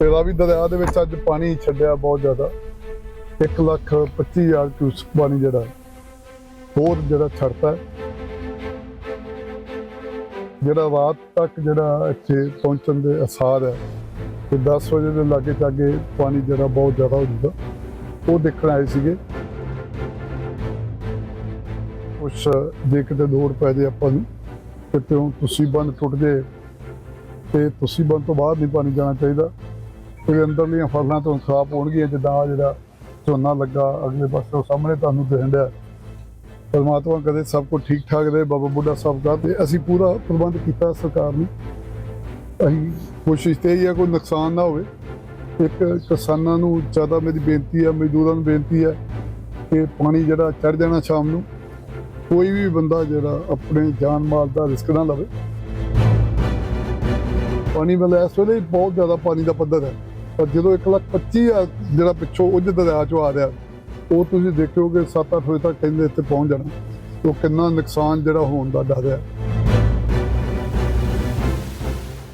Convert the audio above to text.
ਤੇ ਰਾਵੀ ਦਰਿਆ ਦੇ ਵਿੱਚ ਅੱਜ ਪਾਣੀ ਛੱਡਿਆ ਬਹੁਤ ਜ਼ਿਆਦਾ। 1 ਲੱਖ 25 ਹਜ਼ਾਰ ਕਿਊਸਕ ਪਾਣੀ ਜਿਹੜਾ, ਹੋਰ ਜਿਹੜਾ ਛੱਡਤਾ ਜਿਹੜਾ ਰਾਤ ਤੱਕ ਜਿਹੜਾ ਇੱਥੇ ਪਹੁੰਚਣ ਦੇ ਅਸਾਰ ਹੈ, ਤੇ 10 ਵਜੇ ਦੇ ਲਾਗੇ ਚਾਗੇ ਪਾਣੀ ਜਿਹੜਾ ਬਹੁਤ ਜ਼ਿਆਦਾ ਹੋ ਜਾਂਦਾ। ਉਹ ਦੇਖਣ ਆਏ ਸੀਗੇ। ਕੁਛ ਜੇ ਕਿਤੇ ਲੋੜ ਪੈ ਜੇ ਆਪਾਂ ਨੂੰ ਕਿਤੇ ਤੁਸੀਂ ਬੰਦ ਟੁੱਟ ਜੇ, ਤੇ ਤੁਸੀਂ ਬੰਦ ਤੋਂ ਬਾਹਰ ਨਹੀਂ ਪਾਣੀ ਜਾਣਾ ਚਾਹੀਦਾ। ਤੇ ਅੰਦਰਲੀਆਂ ਫਸਲਾਂ ਤੋਂ ਖਰਾਬ ਹੋਣਗੀਆਂ, ਜਿੱਦਾਂ ਆਹ ਜਿਹੜਾ ਝੋਨਾ ਲੱਗਾ, ਅਗਲੇ ਪਾਸੇ ਉਹ ਸਾਹਮਣੇ ਤੁਹਾਨੂੰ ਦਿਖਣ ਡਿਆ। ਪਰਮਾਤਮਾ ਕਦੇ ਸਭ ਕੁਝ ਠੀਕ ਠਾਕ ਰਹੇ, ਬਾਬਾ ਬੁੱਢਾ ਸਾਹਿਬ ਦਾ, ਤੇ ਅਸੀਂ ਪੂਰਾ ਪ੍ਰਬੰਧ ਕੀਤਾ ਸਰਕਾਰ ਨੇ। ਅਸੀਂ ਕੋਸ਼ਿਸ਼ ਤੇ ਇਹ ਹੈ ਕੋਈ ਨੁਕਸਾਨ ਨਾ ਹੋਵੇ। ਇੱਕ ਕਿਸਾਨਾਂ ਨੂੰ ਜ਼ਿਆਦਾ ਮੇਰੀ ਬੇਨਤੀ ਹੈ ਮਜ਼ਦੂਰਾਂ ਨੂੰ ਬੇਨਤੀ ਹੈ ਕਿ ਪਾਣੀ ਜਿਹੜਾ ਚੜ ਜਾਣਾ ਸ਼ਾਮ ਨੂੰ, ਕੋਈ ਵੀ ਬੰਦਾ ਜਿਹੜਾ ਆਪਣੇ ਜਾਨ ਮਾਲ ਦਾ ਰਿਸਕ ਨਾ ਲਵੇ। ਪਾਣੀ ਵਾਲਾ ਇਸ ਵੇਲੇ ਬਹੁਤ ਜ਼ਿਆਦਾ ਪਾਣੀ ਦਾ ਪੱਧਰ ਹੈ। ਪਰ ਜਦੋਂ 1 ਲੱਖ 25 ਹਜ਼ਾਰ ਜਿਹੜਾ ਪਿੱਛੋਂ ਉੱਜ ਦਰਿਆ ਚੋਂ ਆ ਰਿਹਾ, ਉਹ ਤੁਸੀਂ ਦੇਖਿਓਗੇ 7-8 ਵਜੇ ਤੱਕ ਕਹਿੰਦੇ ਇੱਥੇ ਪਹੁੰਚ ਜਾਣਾ, ਉਹ ਕਿੰਨਾ ਨੁਕਸਾਨ ਜਿਹੜਾ ਹੋਣ ਦਾ ਡਰ ਹੈ।